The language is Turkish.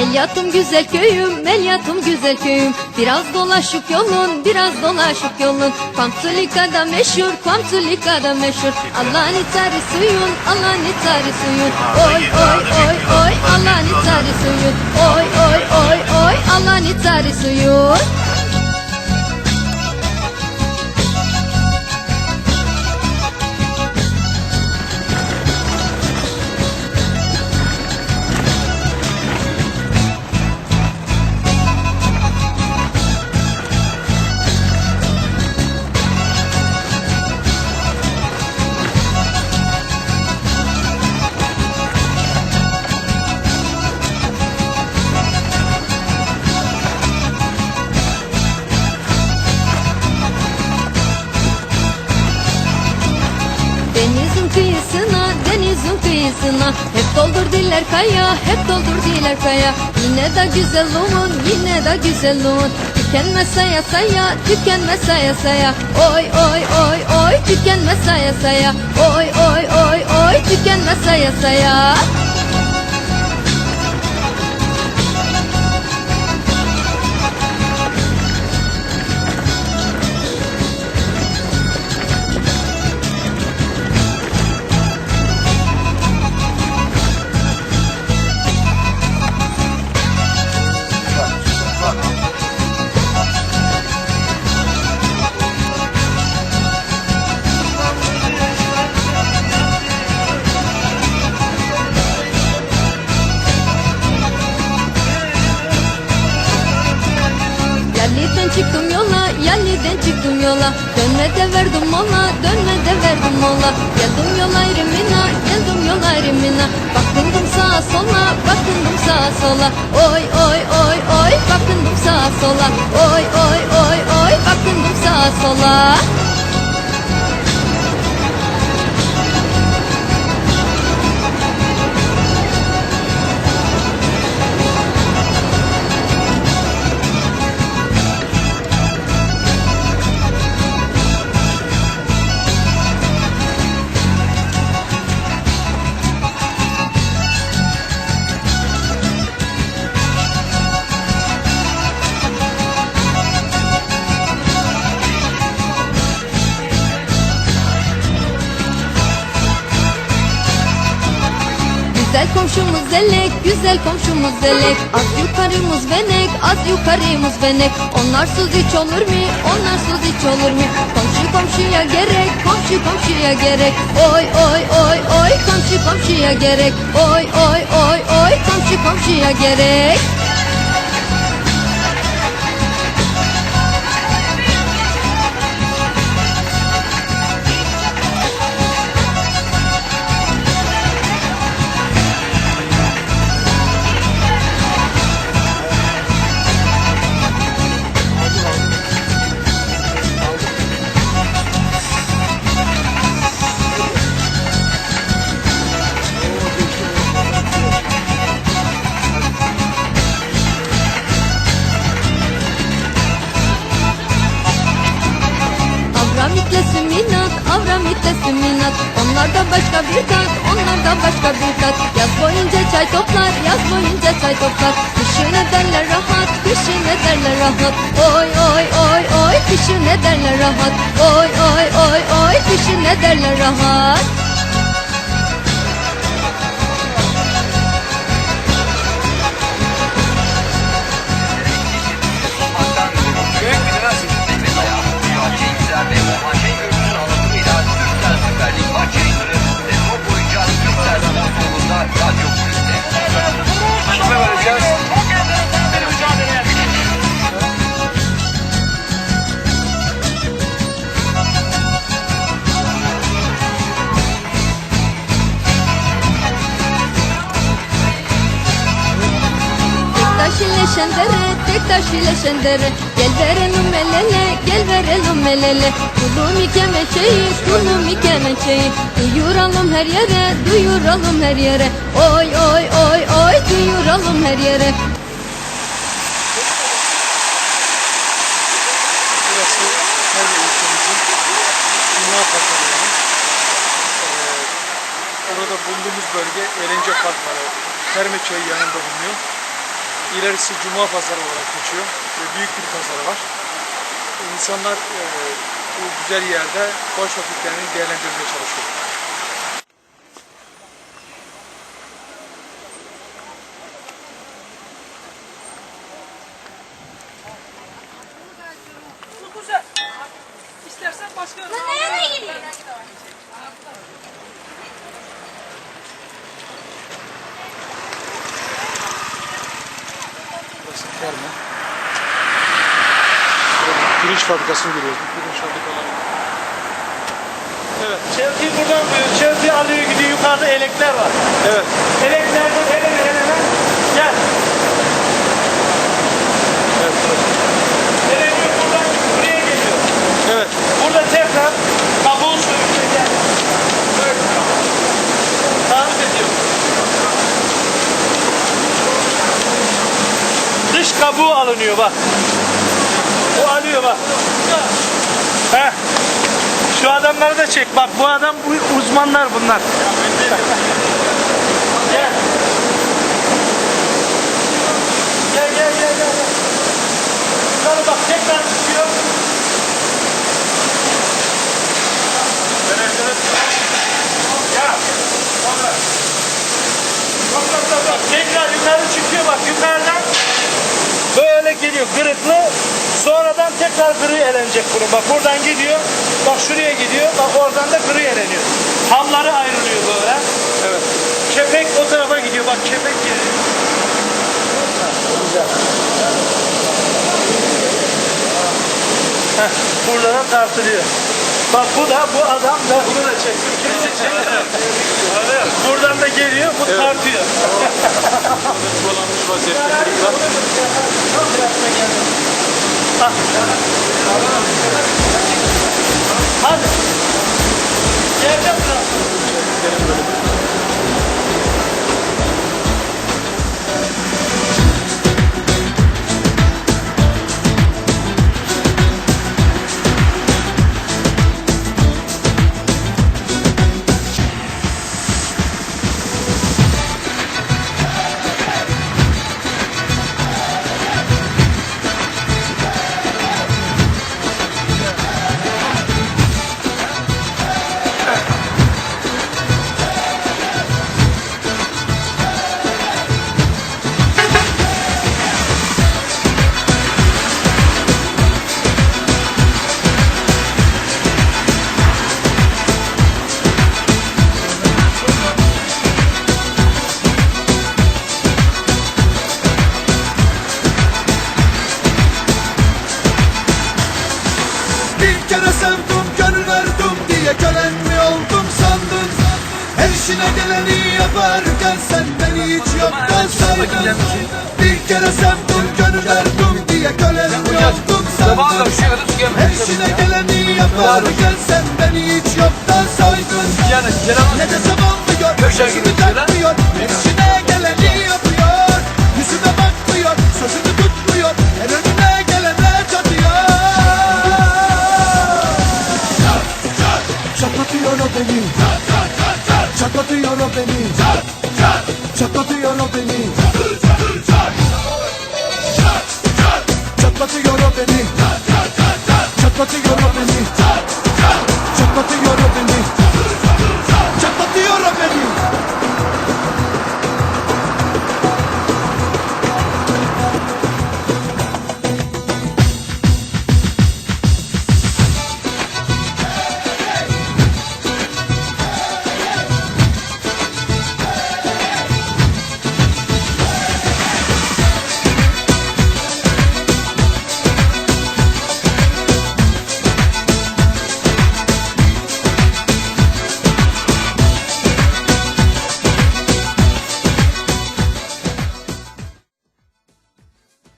Melyatım güzel köyüm, Melyatım güzel köyüm. Biraz dolaşık yolun, biraz dolaşık yolun. Kamsulika'da meşhur, Kamsulika'da meşhur. Allah'ın itari suyun, Allah'ın itari suyun. Oy oy, kıyısına Hep doldur diller kaya, hep doldur diller kaya. Yine de güzelliğin, yine de güzelliğin Tükenmez saya saya, tükenmez saya saya. Oy oy oy oy, tükenmez saya saya. Oy oy oy oy, tükenmez saya saya Yaliden çıktım yola, yaliden çıktım yola. Dönme de verdim mola, dönme de verdim mola. Geldim yol ayrımına, geldim yol ayrımına. Bakındım sağa sola, bakındım sağa sola. Oy oy oy oy, bakındım sağa sola. Oy oy oy oy, bakındım sağa sola Güzel komşumuz elek, güzel komşumuz elek Az yukarımız venek, az yukarımız venek Onlarsız hiç olur mu, onlarsız hiç olur mu? Komşu komşuya gerek, komşu komşuya gerek. Oy oy oy oy, komşu komşuya gerek. Oy oy oy oy, komşu komşuya gerek şendere, tek taş ile şendere. Gel verelim el gel verelim el ele Kulum kemençeyi, kulum kemençeyi Duyuralım her yere, duyuralım her yere. Oy oy oy oy, duyuralım her yere. Burası Terme ilçemizin Dünya Pazarı yani. Ee, orada bulunduğumuz bölge Eğlence Parkları, Terme Çayı yanında bulunuyor. İlerisi Cuma pazarı olarak geçiyor. Ve büyük bir pazarı var. İnsanlar e, bu güzel yerde boş vakitlerini değerlendirmeye çalışıyor. Kerme. Burada pirinç fabrikasını görüyoruz. Pirinç fabrikaları. Evet. Çevreyi buradan buyur. Çevreyi alıyor gidiyor. Yukarıda elekler var. Evet. Eleklerden hemen hemen hemen gel. Evet. burası. Eleniyor buradan buraya geliyor. Evet. Burada tekrar kabuğu sürüyor. Gel. Böyle. Tarif ediyor. Dış kabuğu alınıyor bak. Bu alıyor bak. Heh. Şu adamları da çek. Bak bu adam bu uzmanlar bunlar. Gel. Gel gel gel gel. Bak tekrar çıkıyor. Ya. Bak bak bak. Tekrar yukarı çıkıyor bak yukarıdan. Böyle geliyor kırıklı. Sonradan tekrar kırığı elenecek bunun. Bak buradan gidiyor. Bak şuraya gidiyor. Bak oradan da kırığı eleniyor. Hamları ayrılıyor böyle. Evet. Kepek o tarafa gidiyor. Bak kepek geliyor. Heh, buradan tartılıyor. Bak bu da bu adam da bunu da çek. İkimiz de çek. Buradan da geliyor, bu tartıyor. Dolanmış vaziyette. Ah. Hadi. Yerde bırak. Sen beni hiç yoktan saydın Bir kere sevdim gönül verdim diye kölen mi oldum sandın Her işine geleni yaparken sen beni hiç yoktan saydın Ne desem anlıyor, gözümü takmıyor Her işine geleni yapıyor Yüzüme bakmıyor, sözünü tutmuyor. Her önüne gelene çatıyor. Çatlatıyor o beni